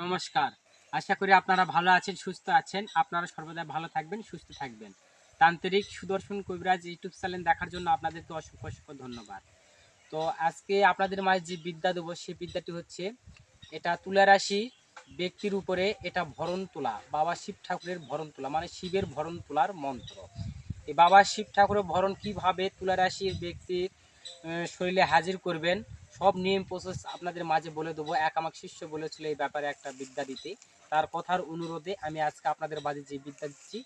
নমস্কার। আশা করি আপনারা ভালো আছেন, সুস্থ আছেন। আপনারা সর্বদা ভালো থাকবেন, সুস্থ থাকবেন। তান্ত্রিক সুদর্শন কবিরাজ ইউটিউব চ্যানেল দেখার জন্য আপনাদেরকে অসংখ্য অসংখ্য ধন্যবাদ। তো আজকে আপনাদের মাঝে যে বিদ্যা দেবো সেই বিদ্যাটি হচ্ছে, এটা তুলা রাশি ব্যক্তির উপরে এটা ভরণ তোলা, বাবা শিব ঠাকুরের ভরণ তোলা মানে শিবের ভরণ তোলার মন্ত্র। এই বাবা শিব ঠাকুরের ভরণ কীভাবে তুলা রাশির ব্যক্তির শরীরে হাজির করবেন সব নিয়ম প্রসেস আপনাদের মাঝে বলে দেবো। এক আমাকে শিষ্য বলেছিল এই ব্যাপারে একটা বিদ্যা দিতে। তার কথার অনুরোধে আমি আজকে আপনাদের মাঝে যে বিদ্যা দিচ্ছি,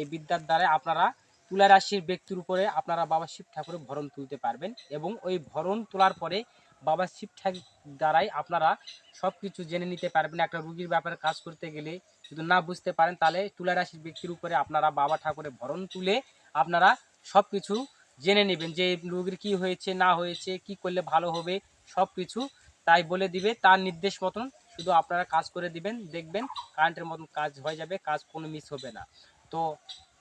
এই বিদ্যার দ্বারা আপনারা তুলা রাশির ব্যক্তির উপরে আপনারা বাবা শিব ঠাকুরের ভরণ তুলতে পারবেন এবং ওই ভরণ তোলার পরে বাবা শিব ঠাকুর দ্বারাই আপনারা সব কিছু জেনে নিতে পারবেন। একটা রুগীর ব্যাপারে কাজ করতে গেলে যদি না বুঝতে পারেন, তাহলে তুলা রাশির ব্যক্তির উপরে আপনারা বাবা ঠাকুরের ভরণ তুলে আপনারা সব কিছু জেনে নেবেন যে রোগীর কি হয়েছে, না হয়েছে, কি করলে ভালো হবে সব কিছু তাই বলে দিবে, তার নির্দেশ মতন শুধু আপনারা কাজ করে দিবেন, দেখবেন কারেন্টের মতন কাজ হয়ে যাবে, কাজ কোনো মিস হবে না। তো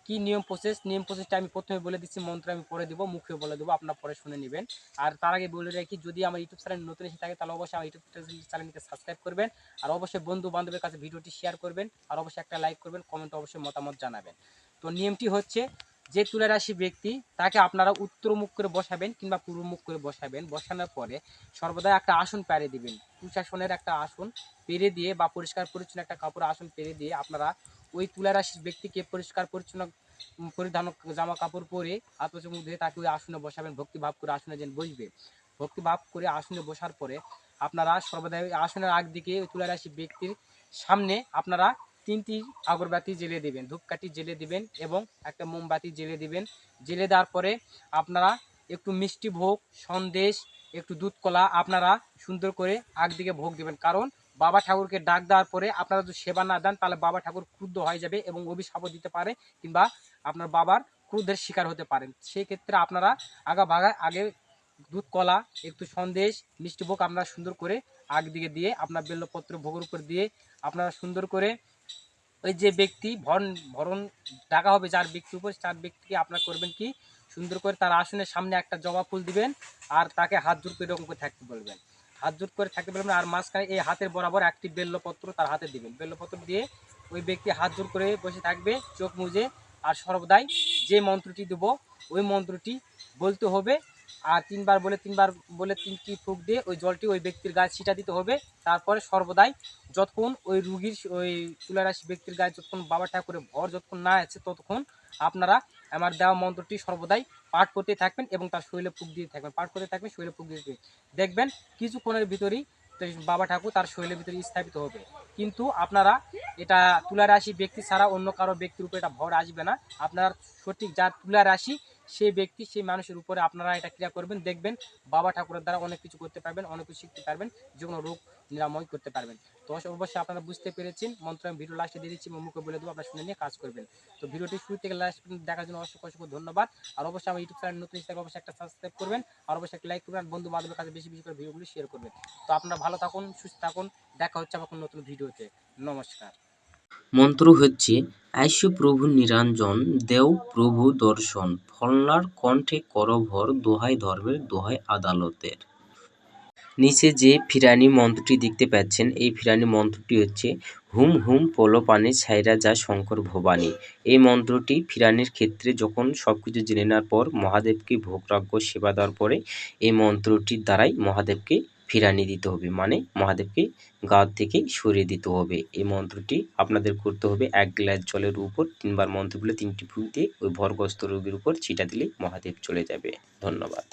কি নিয়ম প্রসেস নিয়ম প্রসেসটা আমি প্রথমে বলে দিচ্ছি, মন্ত্র আমি পড়ে দেবো, মুখে বলে দেবো, আপনার পরে শুনে নেবেন। আর তার আগে বলে রাখি, যদি আমার ইউটিউব চ্যানেল নতুন এসে থাকে, তাহলে অবশ্যই আমার ইউটিউব চ্যানেলকে সাবস্ক্রাইব করবেন। আর অবশ্যই বন্ধু বান্ধবের কাছে ভিডিওটি শেয়ার করবেন। আর অবশ্যই একটা লাইক করবেন কমেন্ট অবশ্যই মতামত জানাবেন। তো নিয়মটি হচ্ছে যে তুলা রাশি ব্যক্তি, তাকে আপনারা উত্তর মুখ করে বসাবেন কিংবা পূর্ব মুখ করে বসাবেন। বসানোর পরে সর্বদা একটা আসন পেরে দিবেন। কুশাসনের একটা আসন পেরে দিয়ে বা পরিষ্কার পরিচ্ছন্ন একটা কাপড় আসন পেরে দিয়ে আপনারা ওই তুলা রাশির ব্যক্তিকে পরিষ্কার পরিচ্ছন্ন পরিধান জামা কাপড় পরে পাশে ধুয়ে তাকে ওই আসনে বসাবেন। ভক্তিভাব করে আসনে যেন বসবে। ভক্তিভাব করে আসনে বসার পরে আপনারা সর্বদা আসনের আগ দিকে ওই তুলা রাশি ব্যক্তির সামনে আপনারা তিনটি আগরবাতি জেলে দেবেন, ধূপকাঠি জেলে দিবেন এবং একটা মোমবাতি জেলে দিবেন। জেলে দেওয়ার পরে আপনারা একটু মিষ্টি ভোগ, সন্দেশ, একটু দুধ কলা আপনারা সুন্দর করে আগ দিকে ভোগ দেবেন। কারণ বাবা ঠাকুরকে ডাক দেওয়ার পরে আপনারা যদি সেবা না দেন, তাহলে বাবা ঠাকুর ক্রুদ্ধ হয়ে যাবে এবং অভিশাপও দিতে পারে কিংবা আপনার বাবার ক্রুদ্ধের শিকার হতে পারেন। সেই ক্ষেত্রে আপনারা আগা ভাগা আগে দুধ কলা একটু সন্দেশ, মিষ্টি ভোগ আপনারা সুন্দর করে আগ দিকে দিয়ে, আপনার বেল্লপত্র ভোগের উপর দিয়ে আপনারা সুন্দর করে ওই যে ব্যক্তি ভরণ ভরণ ডাকা হবে যার ব্যক্তির উপর, তার ব্যক্তিকে আপনার করবেন কি? সুন্দর করে তার আসনের সামনে একটা জবা ফুল দিবেন আর তাকে হাত জোর করে এরকম করে থাকতে বলবেন। হাত জোর করে থাকতে বলবেন আর মাঝখানে এই হাতের বরাবর একটি বেল্লপত্র তার হাতে দিবেন। বেল্লপত্র দিয়ে ওই ব্যক্তি হাত জোর করে বসে থাকবে, চোখ মুজে। আর সর্বদাই যে মন্ত্রটি দেব, ওই মন্ত্রটি বলতে হবে আর তিনবার বলে তিনবার বলে তিনটি ফুক দিয়ে ওই জলটি ওই ব্যক্তির গায়ে ছিটা দিতে হবে। তারপরে সর্বদাই যতক্ষণ ওই রুগীর ওই তুলারাশি ব্যক্তির গায়ে যতক্ষণ বাবা ঠাকুরের ভর যতক্ষণ না আছে ততক্ষণ আপনারা আমার দেওয়া মন্ত্রটি সর্বদাই পাঠ করতে থাকবেন এবং তার শরীরে ফুক দিয়ে থাকবেন। পাঠ করতে থাকবেন শরীরে ফুক দিয়ে দেখবেন কিছুক্ষণের ভিতরেই বাবা ঠাকুর তার শরীরের ভিতরে স্থাপিত হবে। কিন্তু আপনারা এটা তুলা রাশি ব্যক্তি ছাড়া অন্য কারও ব্যক্তির উপরে এটা ভর আসবে না। আপনার সঠিক যার তুলা রাশি সেই ব্যক্তি, সেই মানুষের উপরে আপনারা এটা ক্রিয়া করবেন, দেখবেন বাবা ঠাকুরের দ্বারা অনেক কিছু করতে পারবেন, অনেক কিছু শিখতে পারবেন যে কোনো রোগ নিরাময় করতে পারবেন। তো অবশ্যই আপনারা বুঝতে পেরেছেন, মন্ত্র আমি ভিডিও লাস্টে দিয়ে দিচ্ছি মুখে বলে দেবো, আপনারা শুনে নিয়ে কাজ করবেন। তো ভিডিওটি শুরু থেকে লাস্ট দেখার জন্য অসংখ্য অসংখ্য ধন্যবাদ। আর অবশ্যই আমার ইউটিউব চ্যানেল নতুন হিসেবে অবশ্যই একটা সাবস্ক্রাইব করবেন, আর অবশ্যই একটা লাইক করবেন, আর বন্ধু বান্ধবের কাছে বেশি বেশি করে ভিডিওগুলো শেয়ার করবেন। তো আপনারা ভালো থাকুন, সুস্থ থাকুন, দেখা হচ্ছে কোনো নতুন ভিডিওতে। নমস্কার। মন্ত্র হচ্ছে, আইসু প্রভু নিরঞ্জন, দেও প্রভু দর্শন, ফলনার কণ্ঠে করভর দোহাই ধর্মের দোহাই আদালতের। নিচে যে ফিরানি মন্ত্রটি দেখতে পাচ্ছেন, এই ফিরানি মন্ত্রটি হচ্ছে, হুম হুম, পোলপানে ছাইরা যা শঙ্কর ভবানী। এই মন্ত্রটি ফিরানির ক্ষেত্রে যখন সব কিছু জেনে নেওয়ার পর মহাদেবকে ভোগরাজ্য সেবা দেওয়ার পরে এই মন্ত্রটির দ্বারাই মহাদেবকে ফিরানি দিতে হবে। মানে মহাদেবকে গা থেকে সরিয়ে দিতে হবে। এই মন্ত্রটি আপনাদের করতে হবে। এক গ্লাস জলের উপর তিনবার মন্ত্র বলে তিনটি ফুল দিয়ে ওই ভরগ্রস্ত রোগীর উপর ছিটা দিলে মহাদেব চলে যাবে। ধন্যবাদ।